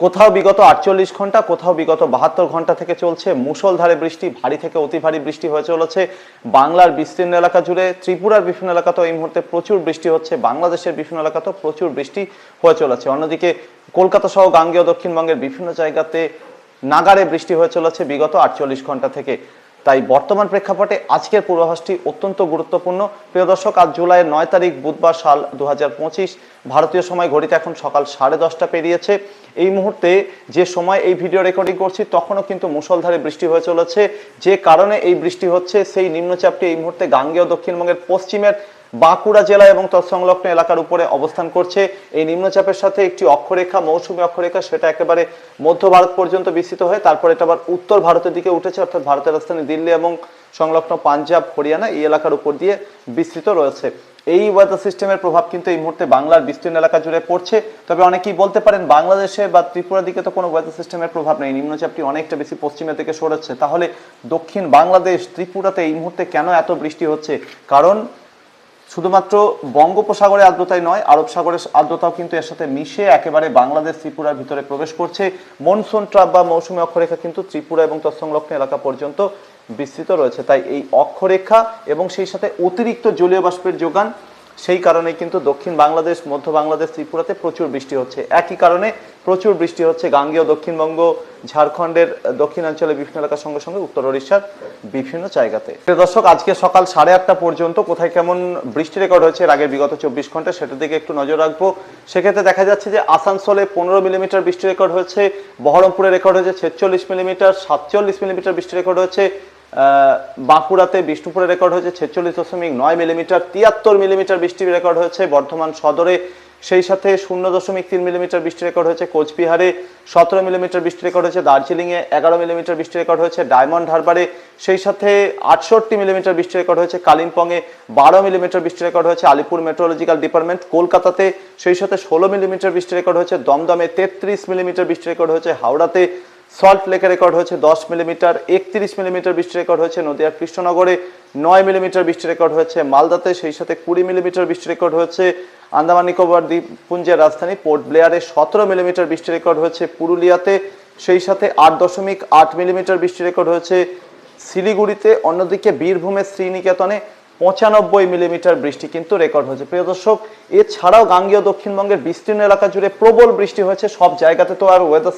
কোথাও বিগত আটচল্লিশ ঘণ্টা, কোথাও বিগত বাহাত্তর ঘণ্টা থেকে চলছে মুসলধারে বৃষ্টি, ভারী থেকে অতি ভারী বৃষ্টি হয়ে চলেছে। বাংলার বিস্তীর্ণ এলাকা জুড়ে ত্রিপুরার বিভিন্ন এলাকাতেও এই মুহূর্তে প্রচুর বৃষ্টি হচ্ছে, বাংলাদেশের বিভিন্ন এলাকাতেও প্রচুর বৃষ্টি হয়ে চলেছে। অন্যদিকে কলকাতা সহ গাঙ্গেয় দক্ষিণবঙ্গের বিভিন্ন জায়গাতে নাগারে বৃষ্টি হয়ে চলেছে বিগত আটচল্লিশ ঘণ্টা থেকে। তাই বর্তমান প্রেক্ষাপটে আজকের পূর্বাভাসটি অত্যন্ত গুরুত্বপূর্ণ। প্রিয় দর্শক, আজ জুলাইয়ের নয় তারিখ বুধবার সাল দুহাজার পঁচিশ। ভারতীয় সময় ঘড়িতে এখন সকাল সাড়ে দশটা পেরিয়েছে। এই মুহূর্তে যে সময় এই ভিডিও রেকর্ডিং করছি, তখনও কিন্তু মুসলধারে বৃষ্টি হয়ে চলেছে। যে কারণে এই বৃষ্টি হচ্ছে, সেই নিম্নচাপটি এই মুহূর্তে গাঙ্গেয় দক্ষিণবঙ্গের পশ্চিমের বাঁকুড়া জেলা এবং তৎসংলগ্ন এলাকার উপরে অবস্থান করছে। এই নিম্নচাপের সাথে একটি অক্ষরেখা, মৌসুমী অক্ষরেখা, সেটা একেবারে মধ্য ভারত পর্যন্ত বিস্তৃত হয়ে, তারপর এটা আবার উত্তর ভারতের দিকে উঠেছে, অর্থাৎ ভারতের রাজধানী দিল্লি এবং সংলগ্ন পাঞ্জাব, হরিয়ানা, এই এলাকার উপর দিয়ে বিস্তৃত রয়েছে। এই ওয়েদার সিস্টেমের প্রভাব কিন্তু এই মুহূর্তে বাংলার বিস্তীর্ণ এলাকা জুড়ে পড়ছে। তবে অনেকেই বলতে পারেন বাংলাদেশে বা ত্রিপুরার দিকে তো কোনো ওয়েদার সিস্টেমের প্রভাব নেই, নিম্নচাপটি অনেকটা বেশি পশ্চিমের দিকে সরেছে। তাহলে দক্ষিণ বাংলাদেশ, ত্রিপুরাতে এই মুহূর্তে কেন এত বৃষ্টি হচ্ছে? কারণ শুধুমাত্র বঙ্গোপসাগরে আর্দ্রতাই নয়, আরব সাগরের আর্দ্রতাও কিন্তু এর সাথে মিশে একেবারে বাংলাদেশ ত্রিপুরার ভিতরে প্রবেশ করছে। মনসুন ট্রাপ বা মৌসুমী অক্ষরেখা কিন্তু ত্রিপুরা এবং তৎসংলগ্ন এলাকা পর্যন্ত বিস্তৃত রয়েছে। তাই এই অক্ষরেখা এবং সেই সাথে অতিরিক্ত জলীয় বাষ্পের যোগান সেই কারণে কিন্তু দক্ষিণ বাংলাদেশ, মধ্য বাংলাদেশ, ত্রিপুরাতে প্রচুর বৃষ্টি হচ্ছে। একই কারণে প্রচুর বৃষ্টি হচ্ছে গাঙ্গেয় দক্ষিণবঙ্গ, ঝাড়খণ্ডের দক্ষিণাঞ্চলে বিভিন্ন এলাকার সঙ্গে সঙ্গে উত্তর ওড়িশার বিভিন্ন জায়গাতে। দর্শক, আজকে সকাল সাড়ে আটটা পর্যন্ত কোথায় কেমন বৃষ্টি রেকর্ড হয়েছে এর আগের বিগত চব্বিশ ঘণ্টা সেটার দিকে একটু নজর রাখব। সেক্ষেত্রে দেখা যাচ্ছে যে আসানসোলে পনেরো মিলিমিটার বৃষ্টি রেকর্ড হয়েছে, বহরমপুরে রেকর্ড হয়েছে ছেচল্লিশ মিলিমিটার, সাতচল্লিশ মিলিমিটার বৃষ্টি রেকর্ড হয়েছে বাঁকুড়াতে বিষ্ণুপুরে রেকর্ড হয়েছে ছেচল্লিশ দশমিক নয় মিলিমিটার, তিয়াত্তর মিলিমিটার বৃষ্টি রেকর্ড হয়েছে বর্ধমান সদরে। সেই সাথে শূন্য দশমিক তিন মিলিমিটার বৃষ্টি রেকর্ড হয়েছে কোচবিহারে, সতেরো মিলিমিটার বৃষ্টি রেকর্ড হয়েছে দার্জিলিংয়ে, এগারো মিলিমিটার বৃষ্টি রেকর্ড হয়েছে ডায়মন্ড হারবারে। সেই সাথে আটষট্টি মিলিমিটার বৃষ্টি রেকর্ড হয়েছে কালিম্পংয়ে, বারো মিলিমিটার বৃষ্টি রেকর্ড হয়েছে আলিপুর মেট্রোলজিক্যাল ডিপার্টমেন্ট কলকাতাতে। সেই সাথে ষোলো মিলিমিটার বৃষ্টি রেকর্ড হয়েছে দমদমে, তেত্রিশ মিলিমিটার বৃষ্টি রেকর্ড হয়েছে হাওড়াতে। সল্ট লেকে রেকর্ড হয়েছে দশ মিলিমিটার, একত্রিশ মিলিমিটার বৃষ্টি রেকর্ড হয়েছে নদিয়ার কৃষ্ণনগরে, নয় মিলিমিটার বৃষ্টি রেকর্ড হয়েছে মালদাতে, সেই সাথে কুড়ি মিলিমিটার বৃষ্টি রেকর্ড হয়েছে আন্দামান নিকোবর দ্বীপপুঞ্জের রাজধানী পোর্ট ব্লেয়ারে সতেরো মিলিমিটার বৃষ্টি রেকর্ড হয়েছে পুরুলিয়াতে, সেই সাথে আট দশমিক আট মিলিমিটার বৃষ্টি রেকর্ড হয়েছে শিলিগুড়িতে, অন্যদিকে বীরভূমের শ্রীনিকেতনে পঁচানব্বই মিলিমিটার বৃষ্টি কিন্তু রেকর্ড হয়েছে। প্রিয় দর্শক, এছাড়াও গাঙ্গেয় দক্ষিণবঙ্গের বিস্তীর্ণ এলাকা জুড়ে প্রবল বৃষ্টি হয়েছে। সব জায়গাতে তো আর ওয়েদার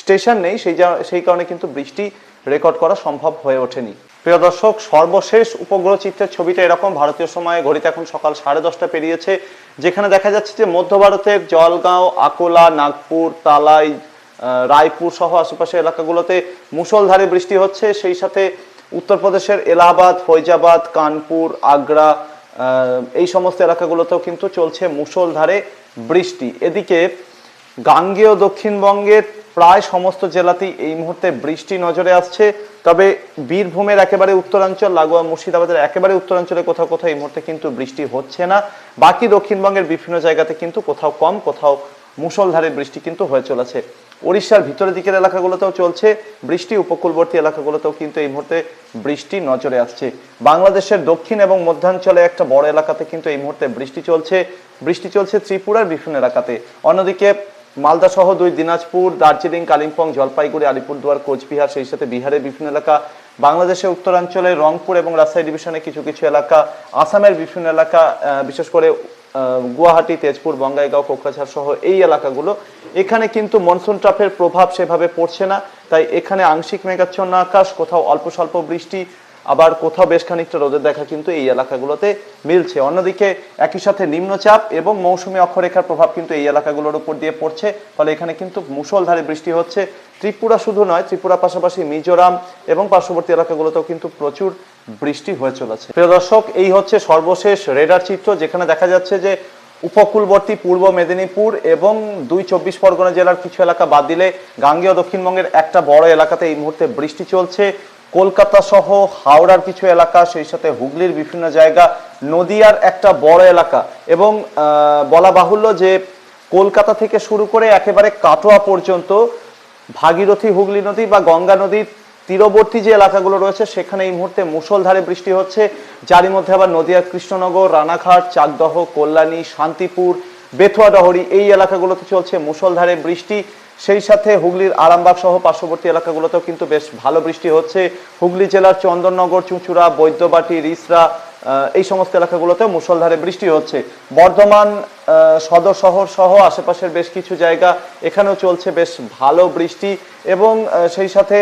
স্টেশন নেই। সেই সেই কারণে কিন্তু বৃষ্টি রেকর্ড করা সম্ভব হয়ে ওঠেনি। প্রিয় দর্শক, সর্বশেষ উপগ্রহ চিত্রের ছবিটা এরকম। ভারতীয় সময়ে ঘড়িতে এখন সকাল সাড়ে দশটা পেরিয়েছে। যেখানে দেখা যাচ্ছে যে মধ্য ভারতের জলগাঁও, আকোলা, নাগপুর, তালাই রায়পুর সহ আশেপাশের এলাকাগুলোতে মুষলধারে বৃষ্টি হচ্ছে। সেই সাথে উত্তরপ্রদেশের এলাহাবাদ, ফৈজাবাদ, কানপুর, আগ্রা এই সমস্ত এলাকাগুলোতেও কিন্তু চলছে মুষলধারে বৃষ্টি। এদিকে গাঙ্গেয় দক্ষিণবঙ্গের প্রায় সমস্ত জেলাতেই এই মুহূর্তে বৃষ্টি নজরে আসছে। তবে বীরভূমের একেবারে উত্তরাঞ্চল, লাগোয়া মুর্শিদাবাদের একেবারে উত্তরাঞ্চলে কোথাও কোথাও এই মুহূর্তে কিন্তু বৃষ্টি হচ্ছে না। বাকি দক্ষিণবঙ্গের বিভিন্ন জায়গাতে কিন্তু কোথাও কম, কোথাও মুষলধারে বৃষ্টি কিন্তু হয়ে চলেছে। ওড়িশার ভিতরের দিকের এলাকাগুলোতেও চলছে। বৃষ্টি উপকূলবর্তী এলাকাগুলোতেও কিন্তু এই মুহূর্তে বৃষ্টি নজরে আসছে। বাংলাদেশের দক্ষিণ এবং মধ্যাঞ্চলে একটা বড় এলাকাতে কিন্তু এই মুহূর্তে বৃষ্টি চলছে। বৃষ্টি চলছে ত্রিপুরার বিভিন্ন এলাকাতে। অন্যদিকে মালদা সহ দুই দিনাজপুর, দার্জিলিং, কালিম্পং, জলপাইগুড়ি, আলিপুরদুয়ার, কোচবিহার, সেই সাথে বিহারের বিভিন্ন এলাকা। বাংলাদেশের উত্তরাঞ্চলে রংপুর এবং রাজশাহী ডিভিশনে কিছু কিছু এলাকা। আসামের বিভিন্ন এলাকা বিশেষ করে গুয়াহাটি, তেজপুর, বঙ্গাইগাঁও, কোকরাঝাড় সহ এই এলাকাগুলো। এখানে কিন্তু মনসুন ট্রাফের প্রভাব সেভাবে পড়ছে না। তাই এখানে আংশিক মেঘাচ্ছন্ন আকাশ, কোথাও অল্প স্বল্প বৃষ্টি, আবার কোথাও বেশ খানিকটা রোদের দেখা কিন্তু এই এলাকাগুলোতে মিলছে। অন্যদিকে একই সাথে নিম্নচাপ এবং মৌসুমী অক্ষরেখার প্রভাব কিন্তু এই এলাকাগুলোর উপর দিয়ে পড়ছে। ফলে এখানে কিন্তু মুষলধারে বৃষ্টি হচ্ছে। ত্রিপুরা শুধু নয় ত্রিপুরা পাশাপাশি মিজোরাম এবং পার্শ্ববর্তী এলাকাগুলোতেও কিন্তু প্রচুর বৃষ্টি হয়ে চলেছে। প্রিয় দর্শক, এই হচ্ছে সর্বশেষ রেডার চিত্র, যেখানে দেখা যাচ্ছে যে উপকূলবর্তী পূর্ব মেদিনীপুর এবং দুই চব্বিশ পরগনা জেলার কিছু এলাকা বাদ দিলে গাঙ্গেয় দক্ষিণবঙ্গের একটা বড় এলাকাতে এই মুহূর্তে বৃষ্টি চলছে। কলকাতা সহ হাওড়ার কিছু এলাকা, সেই সাথে হুগলির বিভিন্ন জায়গা, নদিয়ার একটা বড় এলাকা এবং বলা বাহুল্য যে কলকাতা থেকে শুরু করে একেবারে কাটোয়া পর্যন্ত ভাগীরথী হুগলি নদী বা গঙ্গা নদীর তীরবর্তী যে এলাকাগুলো রয়েছে, সেখানে এই মুহূর্তে মুষলধারে বৃষ্টি হচ্ছে। যারই মধ্যে আবার নদিয়া, কৃষ্ণনগর, রানাঘাট, চাকদহ, কল্যাণী, শান্তিপুর, বেথুয়া ডহরি এই এলাকাগুলোতে চলছে মুসলধারে বৃষ্টি। সেই সাথে হুগলির আরামবাগ সহ পার্শ্ববর্তী এলাকাগুলোতেও কিন্তু বেশ ভালো বৃষ্টি হচ্ছে। হুগলি জেলার চন্দননগর, চুঁচুড়া, বৈদ্যবাটি, রিসরা এই সমস্ত এলাকাগুলোতে মুষলধারে বৃষ্টি হচ্ছে। বর্ধমান সদর শহর সহ আশেপাশের বেশ কিছু জায়গা এখানেও চলছে বেশ ভালো বৃষ্টি এবং সেই সাথে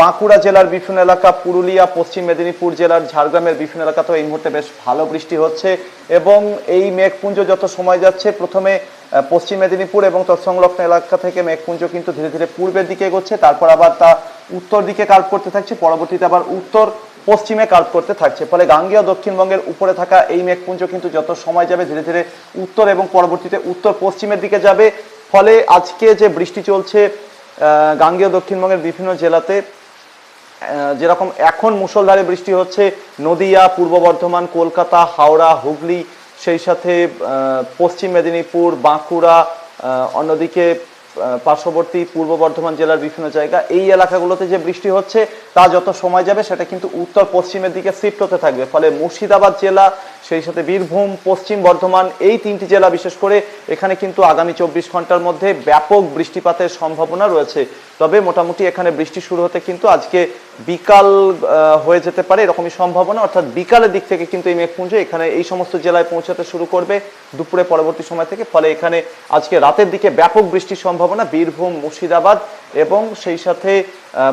বাঁকুড়া জেলার বিভিন্ন এলাকা, পুরুলিয়া, পশ্চিম মেদিনীপুর জেলার ঝাড়গ্রামের বিভিন্ন এলাকাতেও এই মুহূর্তে বেশ ভালো বৃষ্টি হচ্ছে এবং এই মেঘপুঞ্জ যত সময় যাচ্ছে, প্রথমে পশ্চিম মেদিনীপুর এবং তৎসংলগ্ন এলাকা থেকে মেঘপুঞ্জ কিন্তু ধীরে ধীরে পূর্বের দিকে এগোচ্ছে, তারপর আবার তা উত্তর দিকে কার্ভ করতে থাকছে, পরবর্তীতে আবার উত্তর পশ্চিমে কার্ভ করতে থাকছে। ফলে গাঙ্গেয় দক্ষিণবঙ্গের উপরে থাকা এই মেঘপুঞ্জ কিন্তু যত সময় যাবে ধীরে ধীরে উত্তর এবং পরবর্তীতে উত্তর পশ্চিমের দিকে যাবে। ফলে আজকে যে বৃষ্টি চলছে গাঙ্গেয় দক্ষিণবঙ্গের বিভিন্ন জেলাতে যেরকম এখন মুষলধারে বৃষ্টি হচ্ছে, নদিয়া, পূর্ব বর্ধমান, কলকাতা, হাওড়া, হুগলি, সেই সাথে পশ্চিম মেদিনীপুর, বাঁকুড়া অন্যদিকে পার্শ্ববর্তী পূর্ব বর্ধমান জেলার বিভিন্ন জায়গা, এই এলাকাগুলোতে যে বৃষ্টি হচ্ছে, তা যত সময় যাবে, সেটা কিন্তু উত্তর পশ্চিমের দিকে শিফট হতে থাকবে। ফলে মুর্শিদাবাদ জেলা, সেই সাথে বীরভূম, পশ্চিম বর্ধমান, এই তিনটি জেলা বিশেষ করে, এখানে কিন্তু আগামী চব্বিশ ঘণ্টার মধ্যে ব্যাপক বৃষ্টিপাতের সম্ভাবনা রয়েছে। তবে মোটামুটি এখানে বৃষ্টি শুরু হতে কিন্তু আজকে বিকাল হয়ে যেতে পারে, এরকমই সম্ভাবনা। অর্থাৎ বিকালের দিক থেকে কিন্তু এই মেঘপুঞ্জ এখানে এই সমস্ত জেলায় পৌঁছাতে শুরু করবে দুপুরে পরবর্তী সময় থেকে। ফলে এখানে আজকে রাতের দিকে ব্যাপক বৃষ্টির সম্ভাবনা বীরভূম, মুর্শিদাবাদ এবং সেই সাথে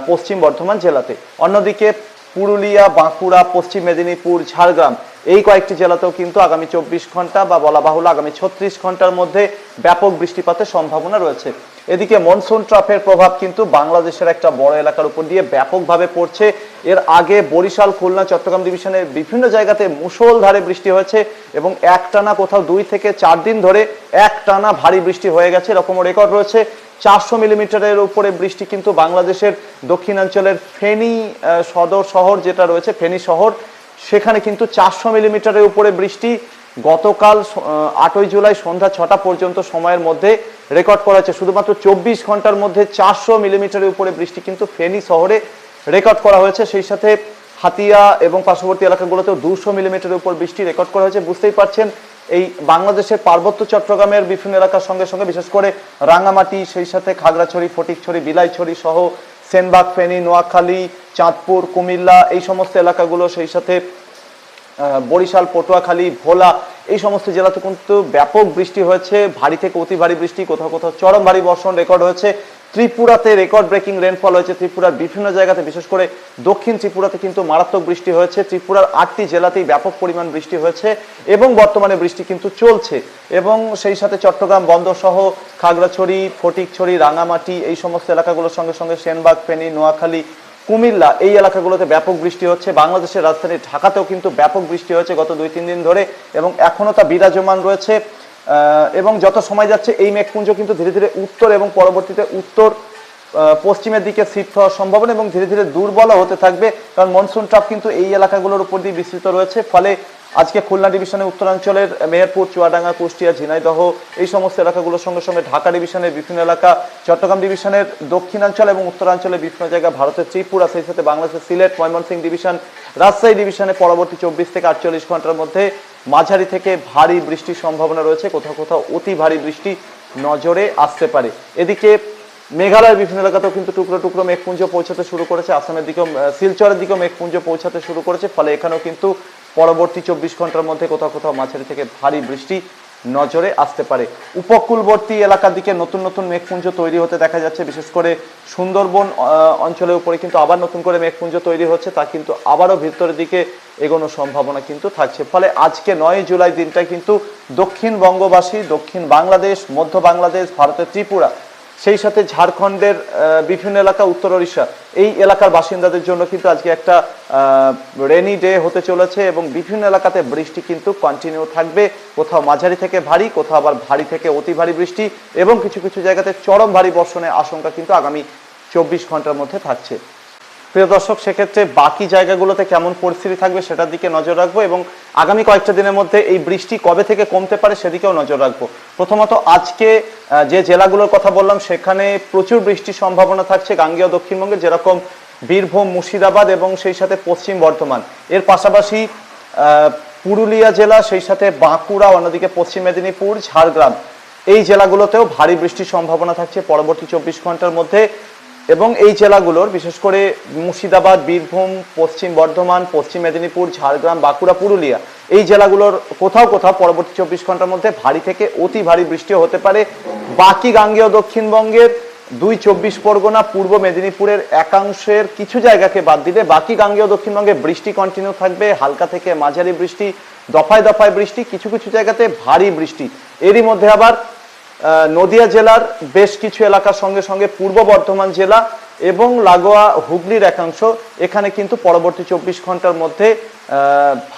পশ্চিম বর্ধমান জেলাতে। অন্যদিকে পুরুলিয়া, বাঁকুড়া, পশ্চিম মেদিনীপুর, ঝাড়গ্রাম এই কয়েকটি জেলাতেও কিন্তু আগামী চব্বিশ ঘণ্টা বা বলা বাহুল্য আগামী ছত্রিশ ঘণ্টার মধ্যে ব্যাপক বৃষ্টিপাতের সম্ভাবনা রয়েছে। এদিকে মনসুন ট্রাফের প্রভাব কিন্তু বাংলাদেশের একটা বড় এলাকার উপর দিয়ে ব্যাপকভাবে পড়ছে। এর আগে বরিশাল, খুলনা, চট্টগ্রাম ডিভিশনের বিভিন্ন জায়গাতে মুষলধারে বৃষ্টি হয়েছে এবং একটানা কোথাও দুই থেকে চার দিন ধরে একটানা ভারী বৃষ্টি হয়ে গেছে, এরকম রেকর্ড রয়েছে। চারশো মিলিমিটারের উপরে বৃষ্টি কিন্তু বাংলাদেশের দক্ষিণাঞ্চলের ফেনী সদর শহর যেটা রয়েছে, ফেনী শহর, সেখানে কিন্তু চারশো মিলিমিটারের উপরে বৃষ্টি। গতকাল আটই জুলাই সন্ধ্যা ছটা পর্যন্ত সময়ের মধ্যে রেকর্ড করা হয়েছে শুধুমাত্র চব্বিশ ঘণ্টার মধ্যে চারশো মিলিমিটারের উপরে বৃষ্টি কিন্তু ফেনী শহরে রেকর্ড করা হয়েছে। সেই সাথে হাতিয়া এবং পার্শ্ববর্তী এলাকাগুলোতেও দুশো মিলিমিটারের উপর বৃষ্টি রেকর্ড করা হয়েছে। বুঝতেই পারছেন, এই বাংলাদেশের পার্বত্য চট্টগ্রামের বিভিন্ন এলাকার সঙ্গে সঙ্গে, বিশেষ করে রাঙামাটি সেই সাথে খাগড়াছড়ি, ফটিকছড়ি, বিলাইছড়ি সহ সেনবাগ, ফেনী, নোয়াখালী, চাঁদপুর, কুমিল্লা, এই সমস্ত এলাকাগুলো সেই সাথে বরিশাল, পটুয়াখালী, ভোলা, এই সমস্ত জেলাতে কিন্তু ব্যাপক বৃষ্টি হয়েছে। ভারী থেকে অতি ভারী বৃষ্টি, কোথাও কোথাও চরম ভারী বর্ষণ রেকর্ড হয়েছে। ত্রিপুরাতে রেকর্ড ব্রেকিং রেনফল হয়েছে ত্রিপুরার বিভিন্ন জায়গাতে, বিশেষ করে দক্ষিণ ত্রিপুরাতে কিন্তু মারাত্মক বৃষ্টি হয়েছে। ত্রিপুরার আটটি জেলাতেই ব্যাপক পরিমাণ বৃষ্টি হয়েছে এবং বর্তমানে বৃষ্টি কিন্তু চলছে। এবং সেই সাথে চট্টগ্রাম বন্দর সহ খাগড়াছড়ি, ফটিকছড়ি রাঙামাটি এই সমস্ত এলাকাগুলোর সঙ্গে সঙ্গে সেনবাগ, ফেনী, নোয়াখালী কুমিল্লা, এই এলাকাগুলোতে ব্যাপক বৃষ্টি হচ্ছে। বাংলাদেশের রাজধানী ঢাকাতেও কিন্তু ব্যাপক বৃষ্টি হয়েছে গত দুই, তিন দিন ধরে এবং এখনও তা বিরাজমান রয়েছে। এবং যত সময় যাচ্ছে, এই মেঘপুঞ্জ কিন্তু ধীরে ধীরে উত্তর এবং পরবর্তীতে উত্তর পশ্চিমের দিকে শিফট হওয়ার সম্ভাবনা এবং ধীরে ধীরে দুর্বল হতে থাকবে। কারণ মনসুন ট্রাপ কিন্তু এই এলাকাগুলোর উপর দিয়ে বিস্তৃত রয়েছে। ফলে আজকে খুলনা ডিভিশনের উত্তরাঞ্চলের মেহেরপুর, চুয়াডাঙ্গা, কুষ্টিয়া, ঝিনাইদহ এই সমস্ত এলাকাগুলোর সঙ্গে সঙ্গে ঢাকা ডিভিশনের বিভিন্ন এলাকা, চট্টগ্রাম ডিভিশনের দক্ষিণাঞ্চল এবং উত্তরাঞ্চলের বিভিন্ন জায়গা, ভারতের ত্রিপুরা, সেই সাথে বাংলাদেশের সিলেট, ময়মনসিংহ ডিভিশন, রাজশাহী ডিভিশনে পরবর্তী চব্বিশ থেকে আটচল্লিশ ঘণ্টার মধ্যে মাঝারি থেকে ভারী বৃষ্টির সম্ভাবনা রয়েছে। কোথাও কোথাও অতি ভারী বৃষ্টি নজরে আসতে পারে। এদিকে মেঘালয়ের বিভিন্ন এলাকাতেও কিন্তু টুকরো টুকরো মেঘপুঞ্জ পৌঁছাতে শুরু করেছে। আসামের দিকেও শিলচরের দিকেও মেঘপুঞ্জ পৌঁছাতে শুরু করেছে। ফলে এখানেও কিন্তু পরবর্তী চব্বিশ ঘণ্টার মধ্যে কোথাও কোথাও মাঝারি থেকে ভারী বৃষ্টি নজরে আসতে পারে। উপকূলবর্তী এলাকার দিকে নতুন নতুন মেঘপুঞ্জ তৈরি হতে দেখা যাচ্ছে। বিশেষ করে সুন্দরবন অঞ্চলের উপরে কিন্তু আবার নতুন করে মেঘপুঞ্জ তৈরি হচ্ছে, তা কিন্তু আবারও ভিতরের দিকে এগোনোর সম্ভাবনা কিন্তু থাকছে। ফলে আজকে নয় জুলাই দিনটা কিন্তু দক্ষিণ বঙ্গবাসী, দক্ষিণ বাংলাদেশ, মধ্য বাংলাদেশ, ভারতের ত্রিপুরা সেই সাথে ঝাড়খণ্ডের বিভিন্ন এলাকা, উত্তর ওড়িশা, এই এলাকার বাসিন্দাদের জন্য কিন্তু আজকে একটা রেনি ডে হতে চলেছে এবং বিভিন্ন এলাকাতে বৃষ্টি কিন্তু কন্টিনিউ থাকবে। কোথাও মাঝারি থেকে ভারী, কোথাও আবার ভারী থেকে অতি ভারী বৃষ্টি এবং কিছু কিছু জায়গাতে চরম ভারী বর্ষণের আশঙ্কা কিন্তু আগামী চব্বিশ ঘণ্টার মধ্যে থাকছে। প্রিয় দর্শক, সেক্ষেত্রে বাকি জায়গাগুলোতে কেমন পরিস্থিতি থাকবে সেটার দিকে নজর রাখব এবং আগামী কয়েকটা দিনের মধ্যে এই বৃষ্টি কবে থেকে কমতে পারে সেদিকেও নজর রাখব। প্রথমত আজকে যে জেলাগুলোর কথা বললাম, সেখানে প্রচুর বৃষ্টির সম্ভাবনা থাকছে গাঙ্গেয় দক্ষিণবঙ্গে, যেরকম বীরভূম, মুর্শিদাবাদ এবং সেই সাথে পশ্চিম বর্ধমান। এর পাশাপাশি পুরুলিয়া জেলা, সেই সাথে বাঁকুড়া, অন্যদিকে পশ্চিম মেদিনীপুর, ঝাড়গ্রাম। এই জেলাগুলোতেও ভারী বৃষ্টির সম্ভাবনা থাকছে। পরবর্তী চব্বিশ ঘণ্টার মধ্যে এবং এই জেলাগুলোর, বিশেষ করে মুর্শিদাবাদ, বীরভূম, পশ্চিম বর্ধমান, পশ্চিম মেদিনীপুর, ঝাড়গ্রাম, বাঁকুড়া, পুরুলিয়া, এই জেলাগুলোর কোথাও কোথাও পরবর্তী চব্বিশ ঘণ্টার মধ্যে ভারী থেকে অতি ভারী বৃষ্টিও হতে পারে। বাকি গাঙ্গেয় দক্ষিণবঙ্গের দুই চব্বিশ পরগনা, পূর্ব মেদিনীপুরের একাংশের কিছু জায়গাকে বাদ দিলে বাকি গাঙ্গেয় দক্ষিণবঙ্গে বৃষ্টি কন্টিনিউ থাকবে, হালকা থেকে মাঝারি বৃষ্টি, দফায় দফায় বৃষ্টি, কিছু কিছু জায়গাতে ভারী বৃষ্টি। এরই মধ্যে আবার নদিয়া জেলার বেশ কিছু এলাকার সঙ্গে সঙ্গে পূর্ব বর্ধমান জেলা এবং লাগোয়া হুগলির একাংশ, এখানে কিন্তু পরবর্তী চব্বিশ ঘণ্টার মধ্যে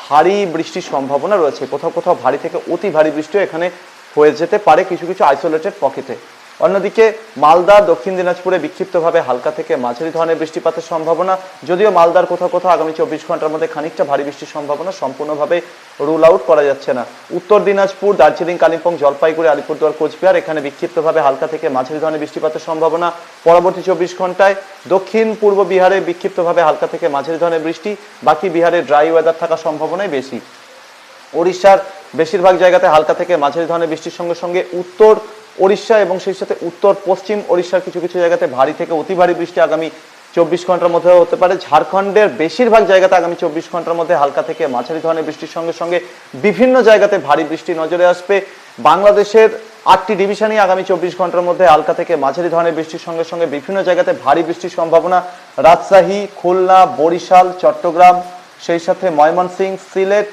ভারী বৃষ্টির সম্ভাবনা রয়েছে। কোথাও কোথাও ভারী থেকে অতি ভারী বৃষ্টিও এখানে হয়ে যেতে পারে, কিছু কিছু আইসোলেটেড পকেটে অন্যদিকে মালদা, দক্ষিণ দিনাজপুরে বিক্ষিপ্তভাবে হালকা থেকে মাঝারি ধরনের বৃষ্টিপাতের সম্ভাবনা। যদিও মালদার কোথাও কোথাও আগামী চব্বিশ ঘণ্টার মধ্যে খানিকটা ভারী বৃষ্টির সম্ভাবনা সম্পূর্ণভাবে রুল আউট করা যাচ্ছে না। উত্তর দিনাজপুর, দার্জিলিং, কালিম্পং, জলপাইগুড়ি, আলিপুরদুয়ার, কোচবিহার এখানে বিক্ষিপ্তভাবে হালকা থেকে মাঝারি ধরনের বৃষ্টিপাতের সম্ভাবনা। পরবর্তী চব্বিশ ঘন্টায় দক্ষিণ পূর্ব বিহারে বিক্ষিপ্তভাবে হালকা থেকে মাঝারি ধরনের বৃষ্টি। বাকি বিহারে ড্রাই ওয়েদার থাকার সম্ভাবনাই বেশি। ওড়িশার বেশিরভাগ জায়গাতে হালকা থেকে মাঝারি ধরনের বৃষ্টির সঙ্গে সঙ্গে উত্তর ওড়িশা এবং সেই সাথে উত্তর, পশ্চিম ওড়িশার কিছু কিছু জায়গাতে ভারী থেকে অতি ভারী বৃষ্টি আগামী চব্বিশ ঘণ্টার মধ্যে হতে পারে। ঝাড়খণ্ডের বেশিরভাগ জায়গাতে আগামী চব্বিশ ঘণ্টার মধ্যে হালকা থেকে মাঝারি ধরনের বৃষ্টির সঙ্গে সঙ্গে বিভিন্ন জায়গাতে ভারী বৃষ্টি নজরে আসবে। বাংলাদেশের আটটি ডিভিশনই আগামী চব্বিশ ঘণ্টার মধ্যে হালকা থেকে মাঝারি ধরনের বৃষ্টির সঙ্গে সঙ্গে বিভিন্ন জায়গাতে ভারী বৃষ্টির সম্ভাবনা। রাজশাহী, খুলনা, বরিশাল, চট্টগ্রাম, সেই সাথে ময়মনসিংহ, সিলেট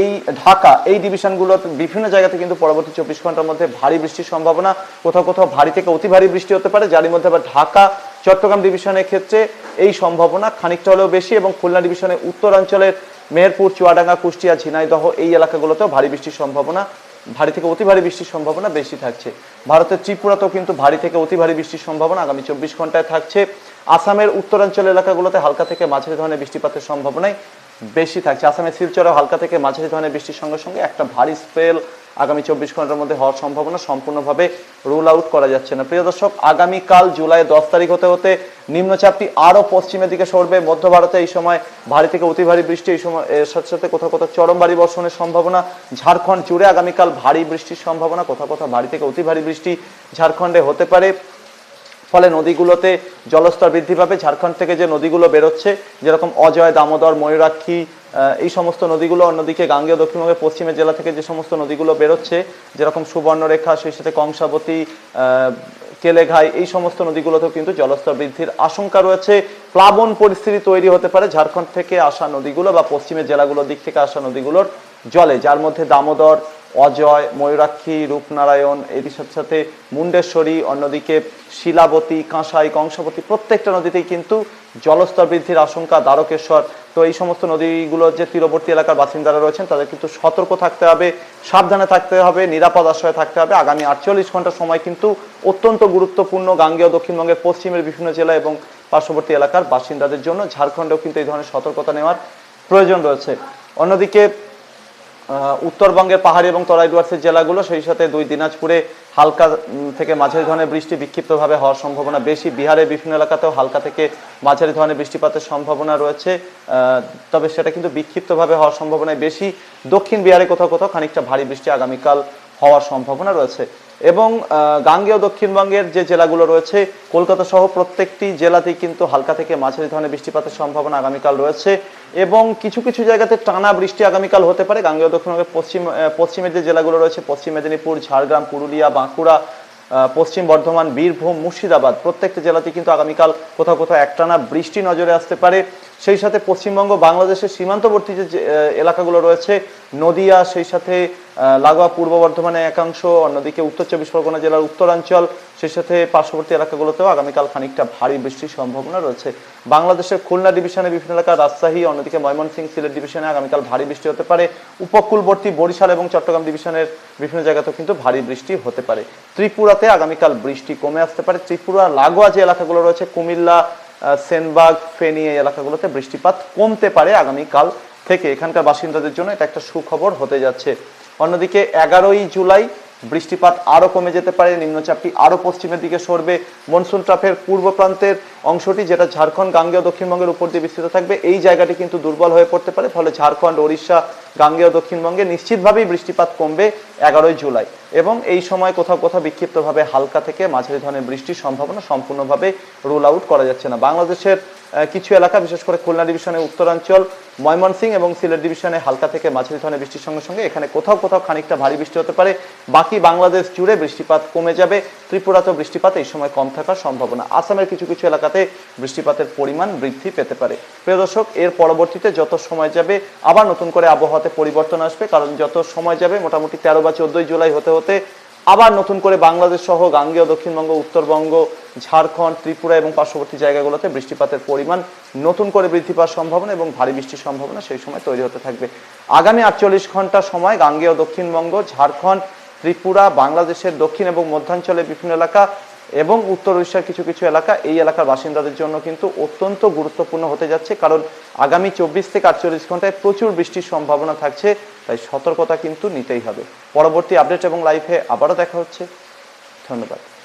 এই ঢাকা, এই ডিভিশনগুলোতে বিভিন্ন জায়গাতে কিন্তু পরবর্তী চব্বিশ ঘণ্টার মধ্যে ভারী বৃষ্টির সম্ভাবনা। কোথাও কোথাও ভারী থেকে অতি ভারী বৃষ্টি হতে পারে, যার মধ্যে আবার ঢাকা, চট্টগ্রাম ডিভিশনের ক্ষেত্রে এই সম্ভাবনা খানিকটা হলেও বেশি এবং খুলনা ডিভিশনের উত্তরাঞ্চলের মেহেরপুর, চুয়াডাঙ্গা, কুষ্টিয়া, ঝিনাইদহ এই এলাকাগুলোতেও ভারী বৃষ্টির সম্ভাবনা, ভারী থেকে অতি ভারী বৃষ্টির সম্ভাবনা বেশি থাকছে। ভারতের ত্রিপুরাতেও কিন্তু ভারী থেকে অতি ভারী বৃষ্টির সম্ভাবনা আগামী চব্বিশ ঘন্টায় থাকছে। আসামের উত্তরাঞ্চল এলাকাগুলোতে হালকা থেকে মাঝারি ধরনের বৃষ্টিপাতের সম্ভাবনাই বেশি থাকছে। আসামের শিলচরে হালকা থেকে মাঝারি ধরনের বৃষ্টির সঙ্গে সঙ্গে একটা ভারী স্পেল আগামী চব্বিশ ঘণ্টার মধ্যে হওয়ার সম্ভাবনা সম্পূর্ণভাবে রুল আউট করা যাচ্ছে না। প্রিয় দর্শক, আগামীকাল জুলাই দশ তারিখ হতে হতে নিম্নচাপটি আরও পশ্চিমের দিকে সরবে। মধ্য ভারতে এই সময় ভারী থেকে অতি ভারী বৃষ্টি, এই সময়, এর সাথে সাথে কোথাও কোথাও চরম ভারী বর্ষণের সম্ভাবনা। ঝাড়খণ্ড জুড়ে আগামীকাল ভারী বৃষ্টির সম্ভাবনা, কোথাও কোথাও ভারী থেকে অতি ভারী বৃষ্টি ঝাড়খণ্ডে হতে পারে। ফলে নদীগুলোতে জলস্তর বৃদ্ধি পাবে। ঝাড়খণ্ড থেকে যে নদীগুলো বেরোচ্ছে, যেরকম অজয়, দামোদর, ময়ূরাক্ষী এই সমস্ত নদীগুলো অন্যদিকে গাঙ্গেয়, দক্ষিণবঙ্গের পশ্চিমের জেলা থেকে যে সমস্ত নদীগুলো বেরোচ্ছে, যেরকম সুবর্ণরেখা, সেই সাথে কংসাবতী কেলেঘাই, এই সমস্ত নদীগুলোতেও কিন্তু জলস্তর বৃদ্ধির আশঙ্কা রয়েছে। প্লাবন পরিস্থিতি তৈরি হতে পারে। ঝাড়খণ্ড থেকে আসা নদীগুলো বা পশ্চিমের জেলাগুলোর দিক থেকে আসা নদীগুলোর জলে, যার মধ্যে দামোদর অজয়, ময়ূরাক্ষী, রূপনারায়ণ এর সাথে সাথে মুন্ডেশ্বরী অন্যদিকে শিলাবতী, কাঁসাই, কংসাবতী প্রত্যেকটা নদীতেই কিন্তু জলস্তর বৃদ্ধির আশঙ্কা, দ্বারকেশ্বর। তো এই সমস্ত নদীগুলোর যে তীরবর্তী এলাকার বাসিন্দারা রয়েছেন, তাদের কিন্তু সতর্ক থাকতে হবে, সাবধানে থাকতে হবে, নিরাপদ আশ্রয়ে থাকতে হবে। আগামী আটচল্লিশ ঘণ্টা সময় কিন্তু অত্যন্ত গুরুত্বপূর্ণ গাঙ্গেয় দক্ষিণবঙ্গের পশ্চিমের বিভিন্ন জেলা এবং পার্শ্ববর্তী এলাকার বাসিন্দাদের জন্য ঝাড়খণ্ডেও কিন্তু এই ধরনের সতর্কতা নেওয়ার প্রয়োজন রয়েছে। অন্যদিকে আহ, উত্তরবঙ্গের পাহাড়ি এবং তরাই জেলাগুলো সেই সাথে দুই দিনাজপুরে হালকা থেকে মাঝারি ধরনের বৃষ্টি বিক্ষিপ্তভাবে হওয়ার সম্ভাবনা বেশি। বিহারের বিভিন্ন এলাকাতেও হালকা থেকে মাঝারি ধরনের বৃষ্টিপাতের সম্ভাবনা রয়েছে। তবে সেটা কিন্তু বিক্ষিপ্তভাবে হওয়ার সম্ভাবনায় বেশি। দক্ষিণ বিহারে কোথাও কোথাও খানিকটা ভারী বৃষ্টি আগামীকাল হওয়ার সম্ভাবনা রয়েছে। এবং গাঙ্গেয় দক্ষিণবঙ্গের যে জেলাগুলো রয়েছে, কলকাতা সহ প্রত্যেকটি জেলাতেই কিন্তু হালকা থেকে মাঝারি ধরনের বৃষ্টিপাতের সম্ভাবনা আগামীকাল রয়েছে এবং কিছু কিছু জায়গাতে টানা বৃষ্টি আগামীকাল হতে পারে। গাঙ্গেয় দক্ষিণবঙ্গের পশ্চিম পশ্চিমের যে জেলাগুলো রয়েছে, পশ্চিম মেদিনীপুর, ঝাড়গ্রাম, পুরুলিয়া, বাঁকুড়া পশ্চিম বর্ধমান, বীরভূম, মুর্শিদাবাদ, প্রত্যেকটা জেলাতেই কিন্তু আগামীকাল কোথাও কোথাও একটানা বৃষ্টি নজরে আসতে পারে। সেই সাথে পশ্চিমবঙ্গ, বাংলাদেশের সীমান্তবর্তী যে এলাকাগুলো রয়েছে, নদিয়া, সেই সাথে লাগোয়া পূর্ব বর্ধমানের একাংশ, অন্যদিকে উত্তর চব্বিশ পরগনা জেলার উত্তরাঞ্চল, সেই সাথে পার্শ্ববর্তী এলাকাগুলোতেও আগামীকাল খানিকটা ভারী বৃষ্টির সম্ভাবনা রয়েছে। বাংলাদেশের খুলনা ডিভিশনে বিভিন্ন এলাকা রাজশাহী, অন্যদিকে ময়মনসিংহ সিলেট ডিভিশনে আগামীকাল ভারী বৃষ্টি হতে পারে। উপকূলবর্তী বরিশাল এবং চট্টগ্রাম ডিভিশনের বিভিন্ন জায়গাতেও কিন্তু ভারী বৃষ্টি হতে পারে। ত্রিপুরাতে আগামীকাল বৃষ্টি কমে আসতে পারে। ত্রিপুরা, লাগোয়া যে এলাকাগুলো রয়েছে, কুমিল্লা সেনবাগ, ফেনী এই এলাকাগুলোতে বৃষ্টিপাত কমতে পারে আগামীকাল থেকে। এখানকার বাসিন্দাদের জন্য এটা একটা সুখবর হতে যাচ্ছে। অন্যদিকে এগারোই জুলাই বৃষ্টিপাত আরও কমে যেতে পারে, নিম্নচাপটি আরও পশ্চিমের দিকে সরবে। মনসুন ট্রাফের পূর্ব প্রান্তের অংশটি, যেটা ঝাড়খণ্ড, গাঙ্গেয়, দক্ষিণবঙ্গের উপর দিয়ে বিস্তৃত থাকবে, এই জায়গাটি কিন্তু দুর্বল হয়ে পড়তে পারে, ফলে ঝাড়খণ্ড, ওড়িশা, গাঙ্গেয়, দক্ষিণবঙ্গে নিশ্চিতভাবেই বৃষ্টিপাত কমবে এগারোই জুলাই। এবং এই সময় কোথাও কোথাও বিক্ষিপ্তভাবে হালকা থেকে মাঝারি ধরনের বৃষ্টির সম্ভাবনা সম্পূর্ণভাবে রুল আউট করা যাচ্ছে না। বাংলাদেশের কিছু এলাকা, বিশেষ করে খুলনা ডিভিশনের উত্তরাঞ্চল, ময়মনসিংহ এবং সিলেট ডিভিশনে হালকা থেকে মাঝারি ধরনের বৃষ্টির সঙ্গে সঙ্গে এখানে কোথাও কোথাও খানিকটা ভারী বৃষ্টি হতে পারে। বাকি বাংলাদেশ জুড়ে বৃষ্টিপাত কমে যাবে। ত্রিপুরাতেও বৃষ্টিপাত এই সময় কম থাকার সম্ভাবনা। আসামের কিছু কিছু এলাকাতে বৃষ্টিপাতের পরিমাণ বৃদ্ধি পেতে পারে। প্রিয় দর্শক, এর পরবর্তীতে যত সময় যাবে, আবার নতুন করে আবহাওয়াতে পরিবর্তন আসবে। কারণ যত সময় যাবে, মোটামুটি তেরো বা চোদ্দই জুলাই হতে হতে আবার নতুন করে বাংলাদেশ সহ গাঙ্গেয় দক্ষিণবঙ্গ, উত্তরবঙ্গ, ঝাড়খণ্ড, ত্রিপুরা এবং পার্শ্ববর্তী জায়গাগুলোতে বৃষ্টিপাতের পরিমাণ নতুন করে বৃদ্ধি পাওয়ার সম্ভাবনা এবং ভারী বৃষ্টির সম্ভাবনা সেই সময় তৈরি হতে থাকবে। আগামী আটচল্লিশ ঘণ্টা সময় গাঙ্গেয় দক্ষিণবঙ্গ, ঝাড়খণ্ড, ত্রিপুরা, বাংলাদেশের দক্ষিণ এবং মধ্যাঞ্চলের বিভিন্ন এলাকা এবং উত্তর উড়িষ্যার কিছু কিছু এলাকা, এই এলাকার বাসিন্দাদের জন্য কিন্তু অত্যন্ত গুরুত্বপূর্ণ হতে যাচ্ছে, কারণ আগামী চব্বিশ থেকে আটচল্লিশ ঘন্টায় প্রচুর বৃষ্টির সম্ভাবনা থাকছে, তাই সতর্কতা কিন্তু নিতেই হবে। পরবর্তী আপডেট এবং লাইফে আবারও দেখা হচ্ছে। ধন্যবাদ।